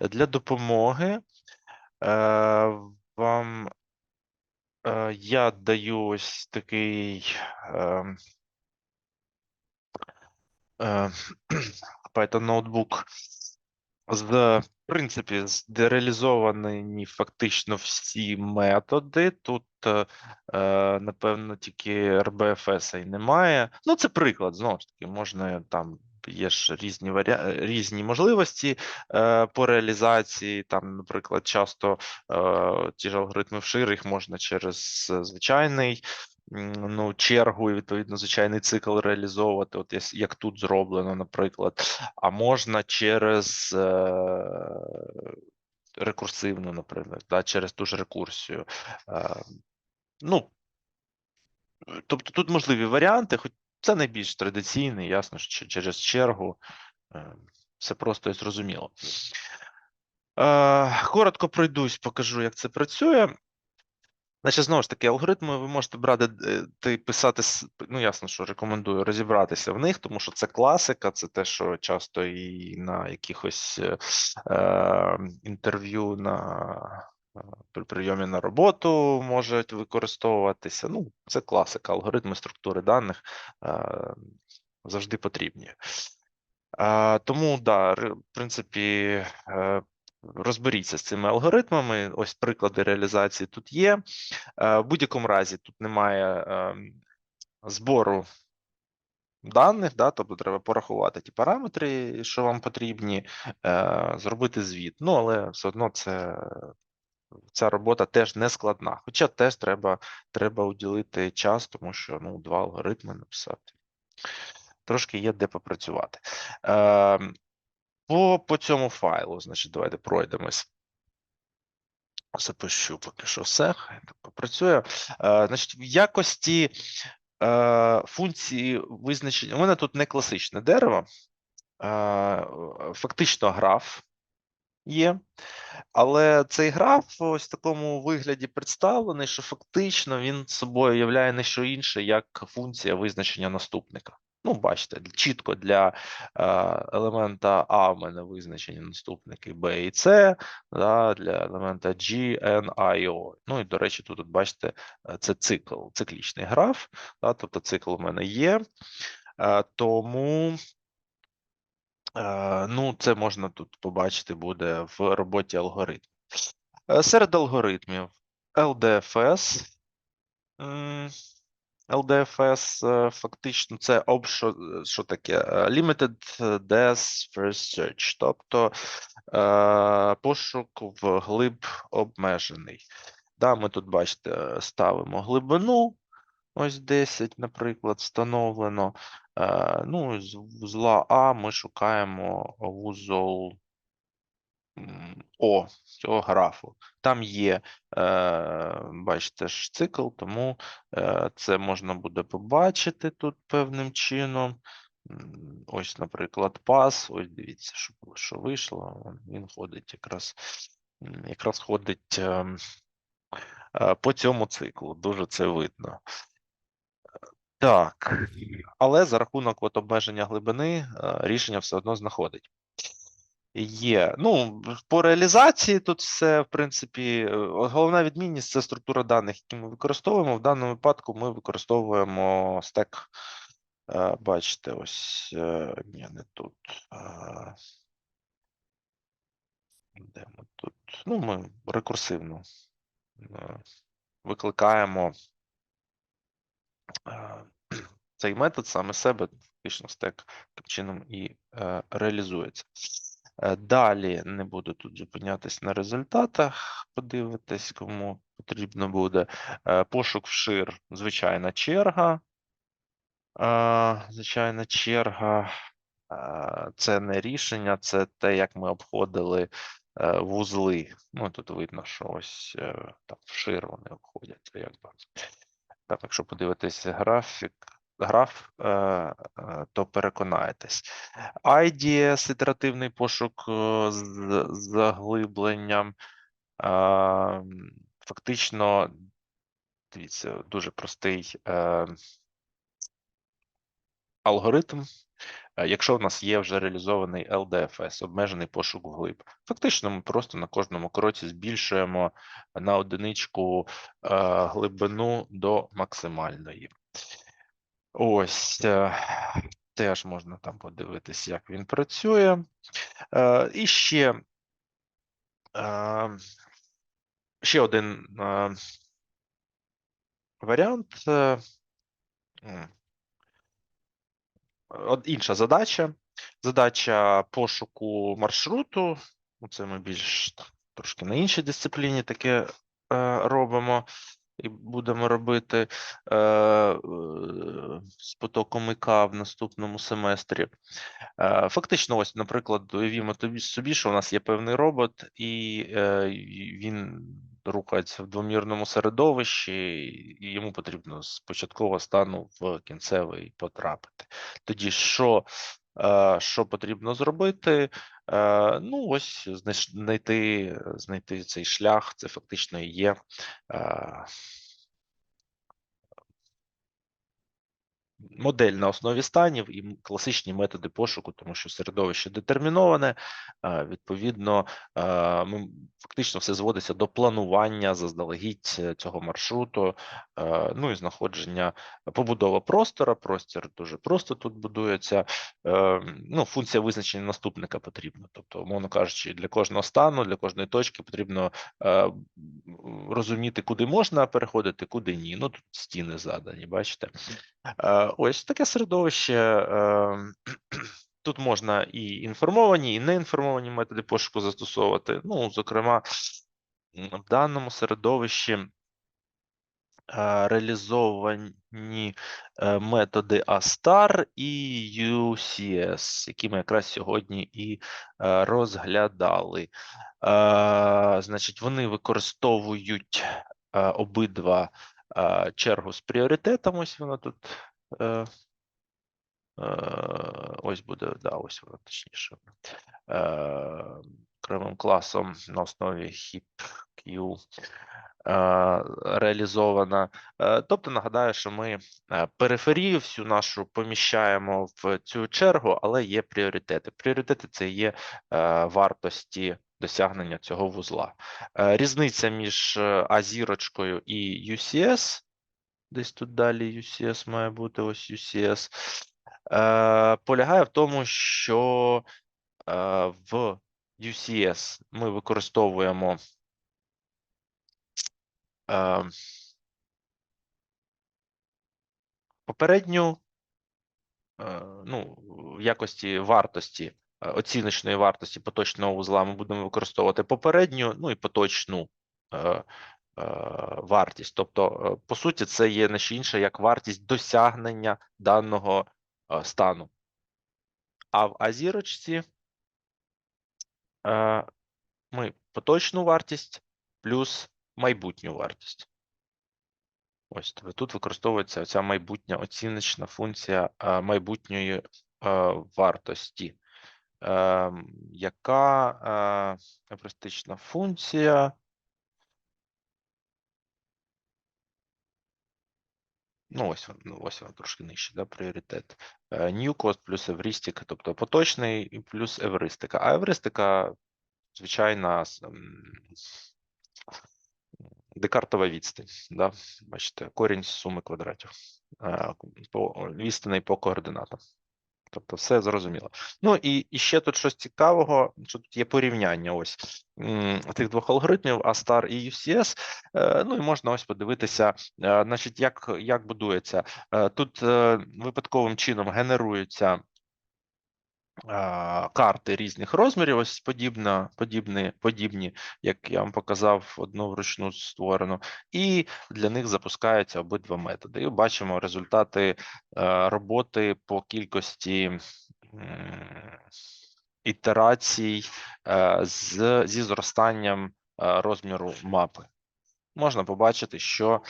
Для допомоги е, вам е, я даю ось такий е, е, Python ноутбук з, в принципі, зреалізовані фактично всі методи. Тут, напевно, тільки RBFS і немає. Ну, це приклад, знову ж таки, можна там. Є ж різні варіа... різні можливості е, по реалізації. Там, наприклад, часто е, ті ж алгоритми вшир їх можна через е, звичайний ну, чергу і відповідно звичайний цикл реалізовувати, от як тут зроблено, наприклад, а можна через е, рекурсивну, наприклад, да, через ту ж рекурсію. Е, ну, тобто тут можливі варіанти, хоч це найбільш традиційний, ясно, що через чергу. Е, Все просто і зрозуміло. Е, Коротко пройдусь, покажу, як це працює. Значить, знову ж таки, алгоритми ви можете брати е, писати. Ну, ясно, що рекомендую розібратися в них, тому що це класика, це те, що часто і на якихось е, інтерв'ю на при прийомі на роботу можуть використовуватися. Ну, це класика, алгоритми структури даних завжди потрібні. Тому, да, в принципі, е, розберіться з цими алгоритмами. Ось приклади реалізації тут є. Е, В будь-якому разі тут немає ем, збору даних, да, тобто треба порахувати ті параметри, що вам потрібні, е, зробити звіт. Ну, але все одно це. Ця робота теж не складна, хоча теж треба, треба уділити час, тому що ну, два алгоритми написати. Трошки є де попрацювати. Ем, по, по цьому файлу, значить, давайте пройдемось. Запишу поки що все, хай попрацює. Е, значить, в якості е, функції визначення. У мене тут не класичне дерево, е, фактично граф є. Але цей граф ось в такому вигляді представлений, що фактично він собою являє не що інше, як функція визначення наступника. Ну, бачите, чітко для е, елемента А в мене визначені наступники B і C, да, для елемента G, N, I, O. Ну і до речі, тут, бачите, е, це цикл, циклічний граф, да, тобто цикл у мене є. Е, тому Ну, це можна тут побачити буде в роботі алгоритмів. Е, Серед алгоритмів LDFS. LDFS е, фактично це об, що, що таке? Е, Limited Depth First Search, тобто е, пошук в глиб обмежений. Да, ми тут, бачите, ставимо глибину, ось 10, наприклад, встановлено. Е, Ну, з вузла А ми шукаємо вузол О цього графу. Там є, е, бачите, ж цикл, тому е, це можна буде побачити тут певним чином. Ось, наприклад, пас. Ось дивіться, що, що вийшло. Він ходить якраз, якраз ходить ем, по цьому циклу. Дуже це видно. Так, але за рахунок от обмеження глибини е, рішення все одно знаходить. Є. Ну, по реалізації тут все, в принципі, е, головна відмінність це структура даних, які ми використовуємо. В даному випадку ми використовуємо стек. е, Бачите, ось ні, не тут. Де ми тут? Ну, ми рекурсивно викликаємо цей метод саме себе, фактично стек таким чином і е, реалізується. Е, Далі не буду тут зупинятись на результатах, подивитись, кому потрібно буде. Е, Пошук вшир, звичайна черга. Звичайна черга. Це не рішення, це те, як ми обходили вузли. Ну, тут видно, що ось там вшир вони обходяться. Якби. Так, якщо подивитись графік, граф, е, е, то переконаєтесь. IDS, ітеративний пошук е, з заглибленням. Фактично, дивіться, дуже простий алгоритм. Е, якщо в нас є вже реалізований LDFS, обмежений пошук вглиб. Фактично, ми просто на кожному кроці збільшуємо на одиничку е, глибину до максимальної. Ось е, теж можна там подивитись, як він працює. І ще, ще один варіант. Інша задача. Задача пошуку маршруту. Ну, Це ми більш трошки на іншій дисципліні таке е, робимо і будемо робити е, е, з потоком ІК в наступному семестрі. Фактично, ось, наприклад, уявімо собі, що у нас є певний робот, і він рухається в двомірному середовищі, і йому потрібно з початкового стану в кінцевий потрапити. Тоді що, що потрібно зробити? Ну, ось знайти, знайти цей шлях, це фактично є. Модель на основі станів і класичні методи пошуку, тому що середовище детерміноване. Відповідно, ми фактично все зводиться до планування заздалегідь е, цього маршруту, ну і знаходження побудова простора. Простір дуже просто тут будується. Е, Ну, функція визначення наступника потрібна. Тобто, умовно кажучи, для кожного стану, для кожної точки потрібно е, розуміти, куди можна переходити, куди ні. Ну тут стіни задані, бачите. Ось таке середовище. Тут можна і інформовані, і неінформовані методи пошуку застосовувати. Ну, зокрема, в даному середовищі е, реалізовані е, методи ASTAR і UCS, які ми якраз сьогодні і е, розглядали. Е, Значить, вони використовують е, обидва чергу з пріоритетом. Ось вона тут. Е, е, Ось буде, да, ось вона точніше. Е, Окремим класом на основі HIP-Q е, реалізована. Е, Тобто нагадаю, що ми е, периферію всю нашу поміщаємо в цю чергу, але є пріоритети. Пріоритети це є е, вартості досягнення цього вузла. Е, Різниця між е, А-зірочкою і UCS, десь тут далі UCS має бути, ось UCS, е, полягає в тому, що е, в UCS ми використовуємо е, попередню, е, ну, в якості вартості, е, оціночної вартості поточного вузла ми будемо використовувати попередню, ну і поточну е, вартість. Тобто, е, по суті, це є не що інше, як вартість досягнення даного е, стану. А в азірочці е, ми поточну вартість плюс майбутню вартість. Ось тут використовується ця майбутня оціночна функція е, майбутньої е, вартості, е, яка е, евристична функція. Ну, ось ну, ось вона трошки нижче, да, пріоритет. Е, New cost плюс евристика, тобто поточний плюс евристика. А евристика, м, Декартова відстань, да? бачите, корінь суми квадратів е, по відстаней по координатам. Тобто все зрозуміло. Ну і, і ще тут щось цікавого, що тут є порівняння ось тих двох алгоритмів ASTAR і UCS. Е, Ну і можна ось подивитися, е, значить, як, як будується. Е, Тут випадковим чином генеруються карти різних розмірів, ось подібна, подібні, подібні, як я вам показав, одну вручну створену, і для них запускаються обидва методи. І бачимо результати е, роботи по кількості ітерацій е, з, зі зростанням е, розміру мапи. Можна побачити, що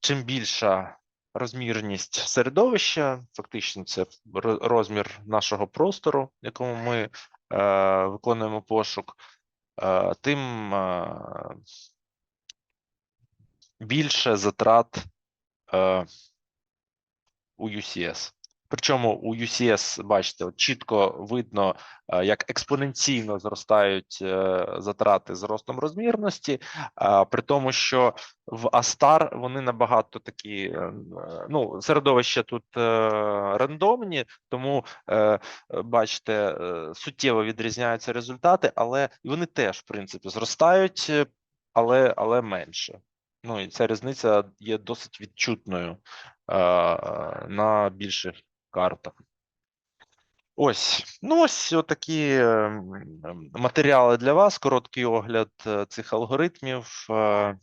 чим більша розмірність середовища, фактично, це ро- розмір нашого простору, якому ми е, виконуємо пошук, е, тим е, більше затрат е, у UCS. Причому у UCS, бачите, от чітко видно, е, як експоненційно зростають е, затрати з ростом розмірності, при тому, що в Астар вони набагато такі, е, ну, середовища тут рандомні, тому бачите, суттєво відрізняються результати, але вони теж, в принципі, зростають, але, але менше. Ну і ця різниця є досить відчутною на більших картах. Ось, ну ось такі матеріали для вас. Короткий огляд е, цих алгоритмів. Е,